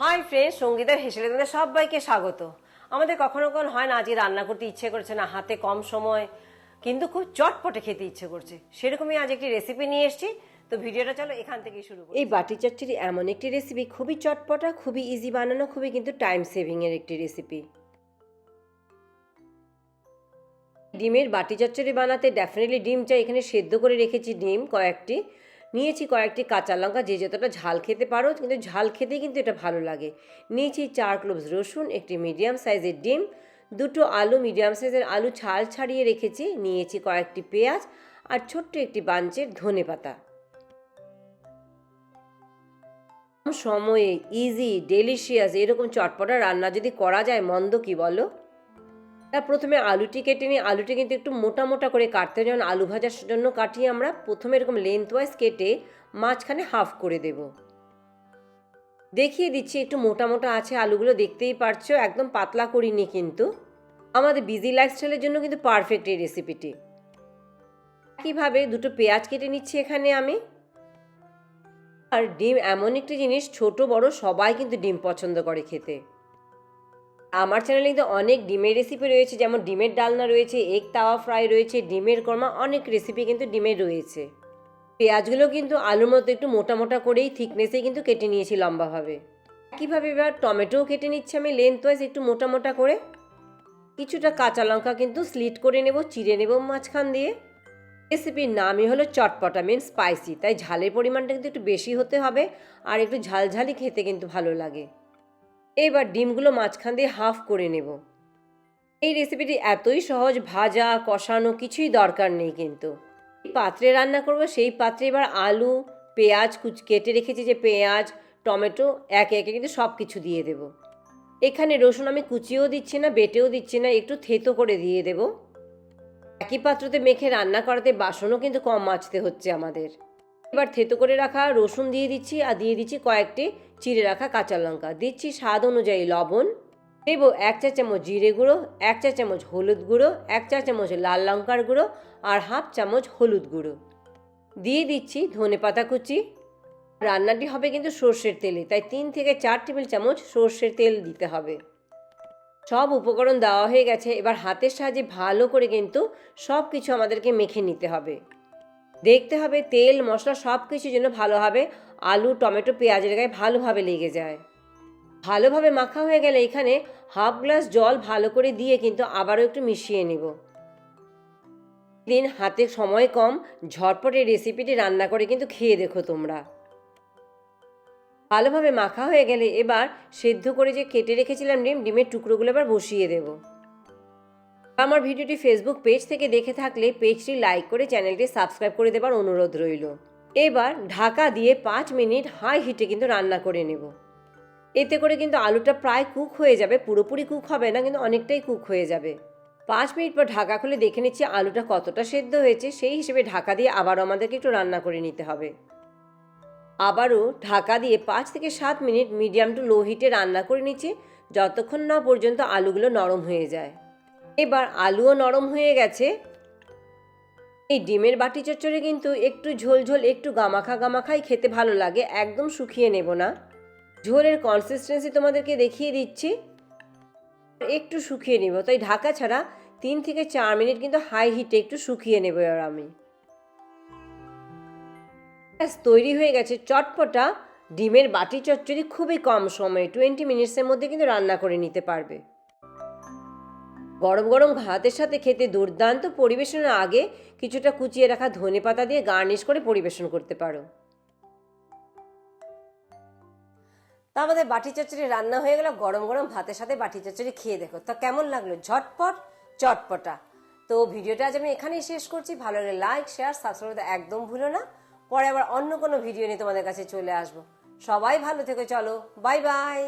Hi friend সঙ্গীতার হেসেলে তোমাদের সবাইকে স্বাগত। আমাদের কখনো কখনো হয় না আজকে রান্না করতে ইচ্ছে করছে না, হাতে কম সময়, কিন্তু খুব চটপটে খেতে ইচ্ছে করছে। সেরকমই আজ একটি রেসিপি নিয়ে এসেছি। তো ভিডিওটা চলো এখান থেকেই শুরু করি। এই বাটি চচ্চড়ি এমন একটি রেসিপি খুবই চটপটা, খুবই ইজি বানানো, খুবই কিন্তু টাইম সেভিংয়ের একটি রেসিপি ডিমের বাটি চচ্চড়ি বানাতে ডেফিনেটলি ডিম চাই। এখানে সেদ্ধ করে রেখেছি ডিম কয়েকটি। নিয়েছি কয়েকটি কাঁচা লঙ্কা, যে যতটা ঝাল খেতে পারো, কিন্তু ঝাল খেতে কিন্তু এটা ভালো লাগে। নিয়েছি চার ক্লোভস রসুন, একটি মিডিয়াম সাইজের ডিম, দুটো আলু, মিডিয়াম সাইজের আলু ছাল ছাড়িয়ে রেখেছি। নিয়েছি কয়েকটি পেঁয়াজ আর ছোট্ট একটি বাঞ্চের ধনে পাতা। সময়ে ইজি ডেলিশিয়াস এরকম চটপটা রান্না যদি করা যায়, মন্দ কি বলো? তা প্রথমে আলুটি কেটে নিই আলুটি কিন্তু একটু মোটা মোটা করে কাটতে যেমন আলু ভাজার জন্য কাটিয়ে আমরা প্রথমে এরকম লেন্থ ওয়াইজ কেটে মাঝখানে হাফ করে দেব। দেখিয়ে দিচ্ছি, একটু মোটা মোটা আছে আলুগুলো, দেখতেই পারছ, একদম পাতলা করিনি কিন্তু। আমাদের বিজি লাইফস্টাইলের জন্য কিন্তু পারফেক্ট এই রেসিপিটি একইভাবে দুটো পেঁয়াজ কেটে নিচ্ছি এখানে আমি। আর ডিম এমন একটি জিনিস, ছোট বড় সবাই কিন্তু ডিম পছন্দ করে খেতে। আমার চ্যানেলে কিন্তু অনেক ডিমের রেসিপি রয়েছে, যেমন ডিমের ডালনা রয়েছে এগ তাওয়া ফ্রাই রয়েছে, ডিমের কর্মা, অনেক রেসিপি কিন্তু ডিমের রয়েছে। পেঁয়াজগুলো কিন্তু আলুর মতো একটু মোটা মোটা করেই থিকনেসে কিন্তু কেটে নিয়েছি লম্বাভাবে। একইভাবে এবার টমেটোও কেটে নিচ্ছি আমি লেন্থ ওয়াইজ একটু মোটা মোটা করে। কিছুটা কাঁচা লঙ্কা কিন্তু স্লিট করে নেব, চিড়ে নেব মাঝখান দিয়ে। রেসিপির নামই হলো চটপটা মিন স্পাইসি তাই ঝালের পরিমাণটা কিন্তু একটু বেশি হতে হবে, আর একটু ঝালঝালি খেতে কিন্তু ভালো লাগে। এবার ডিমগুলো মাঝখান দিয়ে হাফ করে নেব। এই রেসিপিটি এতই সহজ, ভাজা, কষানো কিছুই দরকার নেই কিন্তু। পাত্রে রান্না করব, সেই পাত্রে এবার আলু, পেঁয়াজ কুচ, কেটে রেখেছি যে পেঁয়াজ, টমেটো, একে একে কিন্তু সব কিছু দিয়ে দেব। এখানে রসুন আমি কুচিয়েও দিচ্ছি না, বেটেও দিচ্ছি না, একটু থেতো করে দিয়ে দেবো। একই পাত্রতে মেখে রান্না করাতে বাসনও কিন্তু কম মাজতে হচ্ছে আমাদের। এবার থেতো করে রাখা রসুন দিয়ে দিচ্ছি আর দিয়ে দিচ্ছি কয়েকটি চিড়ে রাখা কাঁচা লঙ্কা। দিচ্ছি স্বাদ অনুযায়ী লবণ, দেব এক চা চামচ জিরে গুঁড়ো, এক চা চামচ হলুদ গুঁড়ো, এক চা চামচ লাল লঙ্কার গুঁড়ো আর হাফ চামচ হলুদ গুঁড়ো। দিয়ে দিচ্ছি ধনে পাতা কুচি। রান্নাটি হবে কিন্তু সর্ষের তেলে, তাই তিন থেকে চার টেবিল চামচ সর্ষের তেল দিতে হবে। সব উপকরণ দেওয়া হয়ে গেছে, এবার হাতের সাহায্যে ভালো করে কিন্তু সব কিছু আমাদেরকে মেখে নিতে হবে। দেখতে হবে তেল, মশলা সব কিছু যেন ভালোভাবে আলু, টমেটো পেঁয়াজের গায়ে ভালোভাবে লেগে যায়। ভালোভাবে মাখা হয়ে গেলে এখানে হাফ গ্লাস জল ভালো করে দিয়ে কিন্তু আবারও একটু মিশিয়ে নেব। দিন হাতে সময় কম, ঝটপট রেসিপিটি রান্না করে কিন্তু খেয়ে দেখো তোমরা। ভালোভাবে মাখা হয়ে গেলে এবার সেদ্ধ করে যে কেটে রেখেছিলাম ডিম, ডিমের টুকরোগুলো এবার বসিয়ে দেব। আমার ভিডিওটি ফেসবুক পেজ থেকে দেখে থাকলে পেজটি লাইক করে চ্যানেলটি সাবস্ক্রাইব করে দেবার অনুরোধ রইল। এবার ঢাকা দিয়ে পাঁচ মিনিট হাই হিটে কিন্তু রান্না করে নেব। এতে করে কিন্তু আলুটা প্রায় কুক হয়ে যাবে, পুরোপুরি কুক হবে না, কিন্তু অনেকটাই কুক হয়ে যাবে। পাঁচ মিনিট পর ঢাকা খুলে দেখে নিচ্ছি আলুটা কতটা সেদ্ধ হয়েছে, সেই হিসেবে ঢাকা দিয়ে আবারও আমাদেরকে একটু রান্না করে নিতে হবে। আবারও ঢাকা দিয়ে পাঁচ থেকে সাত মিনিট মিডিয়াম টু লো হিটে রান্না করে নিচ্ছি, যতক্ষণ না পর্যন্ত আলুগুলো নরম হয়ে যায়। এবার আলুও নরম হয়ে গেছে। এই ডিমের বাটি চচ্চড়ি কিন্তু একটু ঝোল ঝোল একটু গামাখা গামাখাই খেতে ভালো লাগে, একদম শুকিয়ে নেব না। ঝোলের কনসিস্টেন্সি তোমাদেরকে দেখিয়ে দিচ্ছি। একটু শুকিয়ে নেব, তাই ঢাকা ছাড়া তিন থেকে চার মিনিট কিন্তু হাই হিটে একটু শুকিয়ে নেব এবার আমি। ব্যাস, তৈরি হয়ে গেছে। চটপটা ডিমের বাটি চচ্চড়ি খুবই কম সময়ে টোয়েন্টি মিনিটসের মধ্যে কিন্তু রান্না করে নিতে পারবে। গরম গরম ভাতের সাথে খেতে দুর্দান্ত পরিবেশনের আগে কিছুটা কুচিয়ে রাখা ধনে পাতা দিয়ে গার্নিশ করে পরিবেশন করতে পারো। তা আমাদের বাটি চচ্চড়ি রান্না হয়ে গেল, গরম গরম ভাতের সাথে বাটি চচ্চড়ি খেয়ে দেখো। তা কেমন লাগল? ঝটপট, চটপটা। তো ভিডিওটা আজ আমি এখানেই শেষ করছি। ভালো লাগলে লাইক শেয়ার সাবস্ক্রাইব একদম ভুলো না। পরে আবার অন্য কোনো ভিডিও নিয়ে তোমাদের কাছে চলে আসব। সবাই ভালো থেকো, চলো বাই বাই